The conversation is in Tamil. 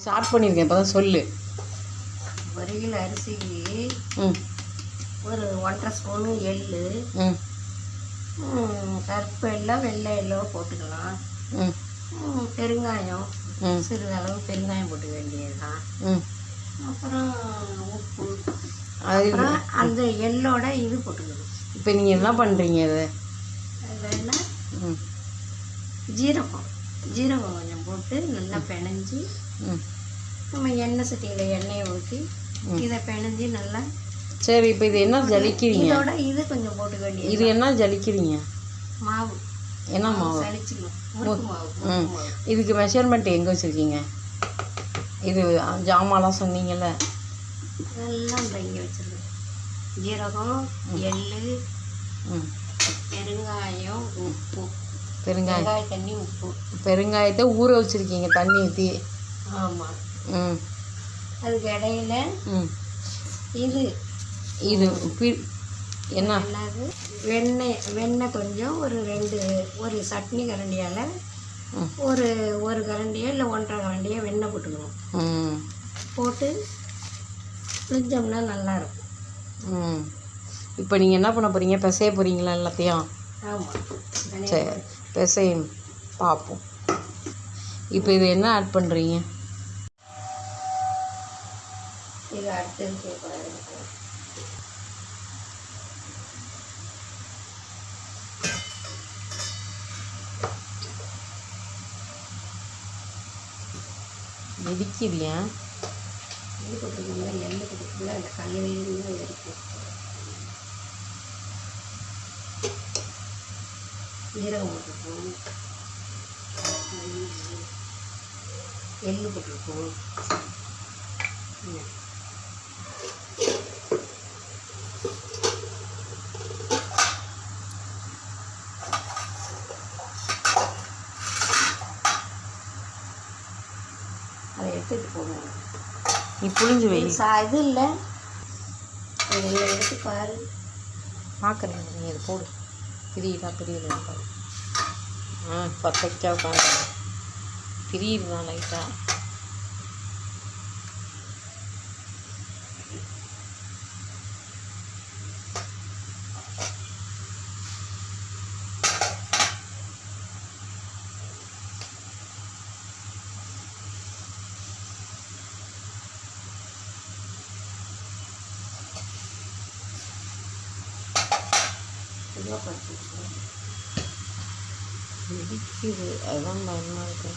ஸ்டார்ட் பண்ணியிருக்கேன் இப்போ தான் சொல்லு. ஒரு கிலோ அரிசிக்கு ம். ஒரு ஒன்றரை ஸ்பூனு எள்ளு கருப்பு எல்லாம் வெள்ளை எல்லோ போட்டுக்கலாம். ம். பெருங்காயம் சிறிதளவு பெருங்காயம் போட்டுக்க வேண்டியதுதான். ம். அப்புறம் உப்பு. அது அப்புறம் அந்த எள்ளோட இது போட்டுக்கணும். இப்போ நீங்கள் என்ன பண்ணுறீங்க ம். ஜீரகம். ஜீரகம் கொஞ்சம் போட்டு நல்லா பிணைஞ்சி நம்ம எண்ணெய் சட்டியில் எண்ணெயை ஊற்றி இதை பிணைஞ்சி நல்லா சரி இப்போ இது என்ன ஜலிக்கிறீங்க? இதோட இது கொஞ்சம் போட்டுக்க வேண்டியது இது என்ன ஜலிக்கிறீங்க? மாவு. என்ன மாவு ம் இதுக்கு மெஷர்மெண்ட் எங்கே வச்சுருக்கீங்க? இது ஜாமான்லாம் சொன்னீங்கல்ல. எல்லாம் இங்கே வச்சிருக்கேன். ஜீரகம் எள்ளு ம். பெருங்காயம் உப்பு. பெருங்காயம் தண்ணி உப்பு. பெருங்காயத்தை ஊற வச்சுருக்கீங்க தண்ணி ஊற்றி ஆமாம் ம். அதுக்கு இடையில ம். இது. இது என்ன? வெண்ணெய் வெண்ணெய் கொஞ்சம் ஒரு ரெண்டு ஒரு சட்னி கரண்டியால் ம். ஒரு ஒரு கரண்டியோ இல்லை ஒன்றரை கரண்டியோ வெண்ணெய் போட்டுக்கணும். ம். போட்டு புளிஞ்சோம்னா நல்லாயிருக்கும் ம். இப்போ நீங்கள் என்ன பண்ண போகிறீங்க பிசைய போகிறீங்களா எல்லாத்தையும்? சரி பிசையும் பார்ப்போம் இப்போ இது என்ன ஆட் பண்ணுறீங்க போட்டுக்கோங்க எண்ணெய் போட்டுக்கோங்க அந்த கல்லையும் இருக்கு. ஜீரகம் போட்டுருக்கோம் எள்ளு போட்டிருக்கோம். அதை எடுத்துட்டு போகணும் நீ புளிஞ்சு வை. இது சா இது இல்லை. எடுத்து பாரு. பார்க்குறேன் நீ இது போடு. பிரியுதா பிரியுது ஆ பர்ஃபெக்டாக உட்காந்து பிரியுதுதான் லைட்டாக இதுவாக படிச்சு இடிக்குது அதுதான் பயமாக இருக்கு